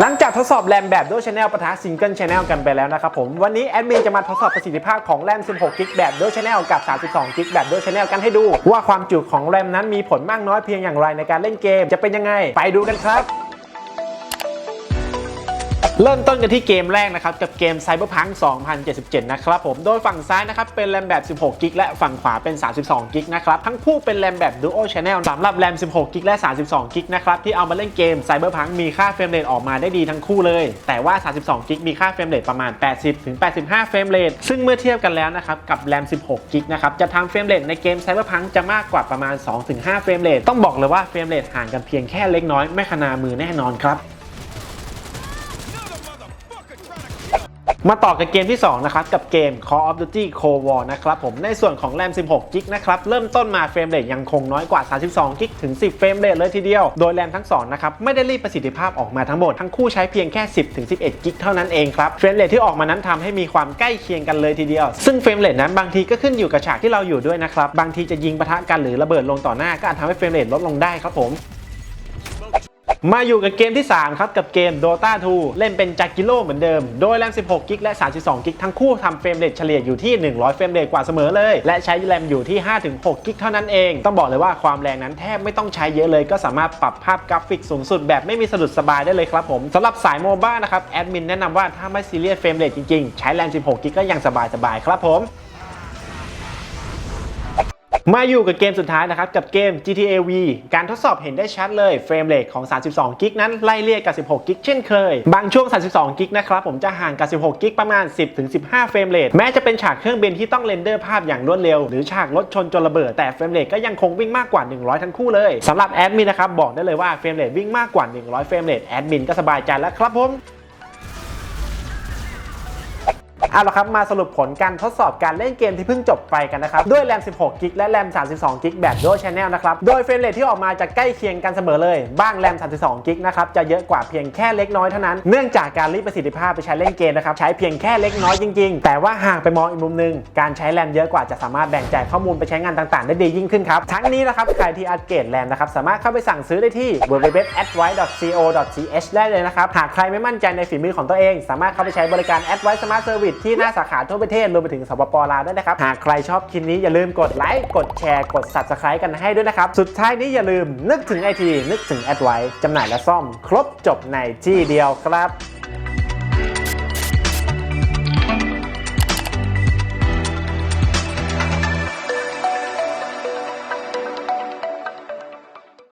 หลังจากทดสอบแรมแบบ Dual Channel ปะทะ Single Channel กันไปแล้วนะครับผม วันนี้แอดมินจะมาทดสอบประสิทธิภาพของแรม 16 กิกแบบ Dual Channel กับ 32 กิกแบบ Dual Channel กันให้ดู ว่าความจุของแรมนั้นมีผลมากน้อยเพียงอย่างไรในการเล่นเกมจะเป็นยังไง ไปดูกันครับ เริ่มต้นกันที่เกมแรกนะครับกับเกม Cyberpunk 2077 นะครับผมโดยฝั่งซ้ายนะครับเป็นแรมแบบ 16 g b และฝั่งขวาเป็น 32 g b นะครับทั้งคู่เป็นแรมแบบ Dual Channel สำหรับแรม 16 g b และ 32 g b นะครับที่เอามาเล่นเกม Cyberpunk มีค่าเฟรมเรทออกมาได้ดีทั้งคู่เลย แต่ว่า 32 g b มีค่าเฟรมเรทประมาณ 80ถึง85 เฟรมเรทซึ่งเมื่อเทียบกันแล้วนะครับกับแรม 16 g b นะครับจะทำเฟรมเรทในเกม Cyberpunk จะมากกว่าประมาณ 2-5 เฟรมเรทต้องบอกเลยว่าเฟรมเรทห่างกันเพียงแค่เล็กน้อยไม่ขนามือแน่นอนครับ มาต่อกับเกมที่ 2 นะครับ กับเกม Call of Duty Cold War นะครับผมในส่วนของแรม 16 g b นะครับ เริ่มต้นมาเฟรมเรทยังคงน้อยกว่า 32 g b ถึง 10 เฟรมเรทเลยทีเดียว โดยแรมทั้ง 2 นะครับ ไม่ได้รีดประสิทธิภาพออกมาทั้งหมด ทั้งคู่ใช้เพียงแค่ 10ถึง11 g b เท่านั้นเองครับ เฟรมเรทที่ออกมานั้นทำให้มีความใกล้เคียงกันเลยทีเดียว ซึ่งเฟรมเรทนั้นบางทีก็ขึ้นอยู่กับฉากที่เราอยู่ด้วยนะครับบางทีจะยิงปะทะกันหรือระเบิดลงต่อหน้าก็อาจทำให้เฟรมเรทลดลงได้ครับผม มาอยู่กับเกมที่ 3 ครับ กับเกม Dota 2 เล่นเป็นจากกิโลเหมือนเดิม โดยแรม 16 กิกและ 32 กิกทั้งคู่ทำเฟรมเรทเฉลี่ยอยู่ที่ 100 เฟรมเรทกว่าเสมอเลย และใช้แรมอยู่ที่ 5-6 กิกเท่านั้นเอง ต้องบอกเลยว่าความแรงนั้นแทบไม่ต้องใช้เยอะเลย ก็สามารถปรับภาพกราฟิกสูงสุดแบบไม่มีสะดุดสบายได้เลยครับผมสำหรับสายโมบ้านะครับแอดมินแนะนำว่าถ้าไม่ซีเรียสเฟรมเรทจริงๆ ใช้แรม 16 กิกก็ยังสบายๆครับผม มาอยู่กับเกมสุดท้ายนะครับ กับเกม GTA V การทดสอบเห็นได้ชัดเลยเฟรมเรทของ 32 กิกนั้นไล่เลี่ยกับ 16 กิกเช่นเคย บางช่วง 32 กิกนะครับ ผมจะห่างกับ 16 กิกประมาณ 10-15 เฟรมเรทแม้จะเป็นฉากเครื่องบินที่ต้องเรนเดอร์ภาพอย่างรวดเร็ว หรือฉากรถชนจนระเบิดแต่เฟรมเรทก็ยังคงวิ่งมากกว่า 100 ทั้งคู่เลยสำหรับแอดมินนะครับบอกได้เลยว่าเฟรมเรทวิ่งมากกว่า 100 เฟรมเรทแอดมินก็สบายใจแล้วครับผม เอาละครับมาสรุปผลการทดสอบการเล่นเกมที่เพิ่งจบไปกันนะครับ ด้วยแรม 16 กิกและแรม 32 กิกแบบ Dual Channel นะครับ โดยเฟรมเรทที่ออกมาจะใกล้เคียงกันเสมอเลย บ้างแรม 32 กิกนะครับจะเยอะกว่าเพียงแค่เล็กน้อยเท่านั้น เนื่องจากการรีดประสิทธิภาพไปใช้เล่นเกมนะครับใช้เพียงแค่เล็กน้อยจริงๆ แต่ว่าหากไปมองอีกมุมหนึง การใช้แรมเยอะกว่าจะสามารถแบ่งจ่ายข้อมูลไปใช้งานต่างๆ ได้ดียิ่งขึ้นครับทั้งนี้นะครับใครที่อัปเกรดแรมนะครับสามารถเข้าไปสั่งซื้อได้ที่ www.advice.co.th ได้เลยนะครับหากใครไม่มั่นใจในฝีมือของตัวเอง สามารถเข้าไปใช้บริการ Advice Smart Service ที่หน้าสาขาทั่วประเทศรวมไปถึงสปปลาวด้วยนะครับ หากใครชอบคลิปนี้อย่าลืมกดไลค์ กดแชร์ กด Subscribe กันให้ด้วยนะครับ สุดท้ายนี้อย่าลืมนึกถึงไอทีนึกถึง Advice จำหน่ายและซ่อม ครบจบในที่เดียวครับ